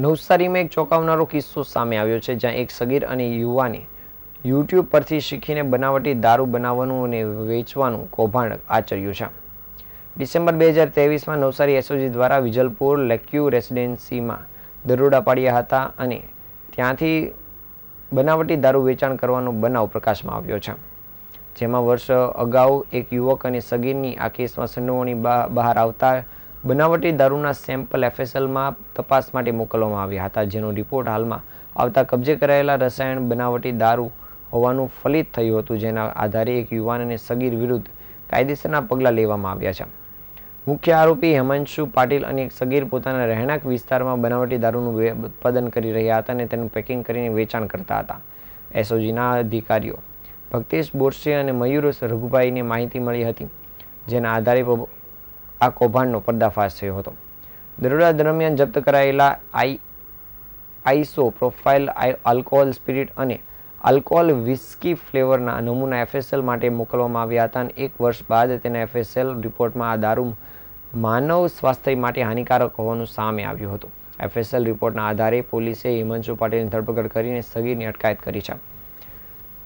નવસારીમાં એક ચોંકાવનારો કિસ્સો સામે આવ્યો છે, જ્યાં એક સગીર અને યુવાને યુટ્યુબ પરથી શીખીને બનાવટી દારૂ બનાવવાનું અને વેચવાનું કૌભાંડ આચર્યું છે. ડિસેમ્બર બે હજાર ત્રેવીસમાં નવસારી એસઓજી દ્વારા વિજલપુર લેક્યુ રેસિડેન્સીમાં દરોડા પાડ્યા હતા અને ત્યાંથી બનાવટી દારૂ વેચાણ કરવાનો બનાવ પ્રકાશમાં આવ્યો છે. જેમાં વર્ષ અગાઉ એક યુવક અને સગીરની આ કેસમાં સંડોવણી બહાર આવતા બનાવટી દારૂના સેમ્પલ એફએસએલમાં તપાસ માટે મોકલવામાં આવ્યા હતા, જેનો રિપોર્ટ હાલમાં આવતા કબજે કરાયેલા રસાયણ બનાવટી દારૂ હોવાનું ફલિત થયું હતું, જેના આધારે એક યુવાન અને સગીર વિરુદ્ધ કાયદેસરના પગલાં લેવામાં આવ્યા છે. મુખ્ય આરોપી હેમાંશુ પાટીલ અને એક સગીર પોતાના રહેણાંક વિસ્તારમાં બનાવટી દારૂનું ઉત્પાદન કરી રહ્યા હતા અને તેનું પેકિંગ કરીને વેચાણ કરતા હતા. એસઓજીના અધિકારીઓ ભક્તેશ બોરસે અને મયુર રઘુભાઈને માહિતી મળી હતી, જેના આધારે આ કૌભાંડનો પર્દાફાશ થયો હતો. દરોડા દરમિયાન જપ્ત કરાયેલા આઈ આઈસો પ્રોફાઇલ આઈ- આલ્કોહોલ સ્પિરિટ અને આલ્કોહોલ વિસ્કી ફ્લેવરના નમૂના એફએસએલ માટે મોકલવામાં આવ્યા હતા અને એક વર્ષ બાદ તેના એફએસએલ રિપોર્ટમાં આ દારૂ માનવ સ્વાસ્થ્ય માટે હાનિકારક હોવાનું સામે આવ્યું હતું. એફએસએલ રિપોર્ટના આધારે પોલીસે હિમાંશુ પાટીલની ધરપકડ કરીને સગીરની અટકાયત કરી છે.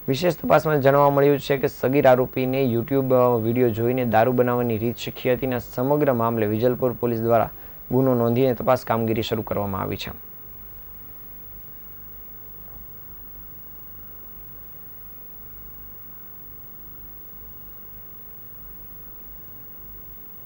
વિશેષ તપાસમાં જાણવા મળ્યું છે કે સગીર આરોપીને યુટ્યુબ વીડિયો જોઈને દારૂ બનાવવાની રીત શીખી હતી સમગ્ર મામલે વિજલપુર પોલીસ દ્વારા ગુનો નોંધીને તપાસ કામગીરી શરૂ કરવામાં આવી છે.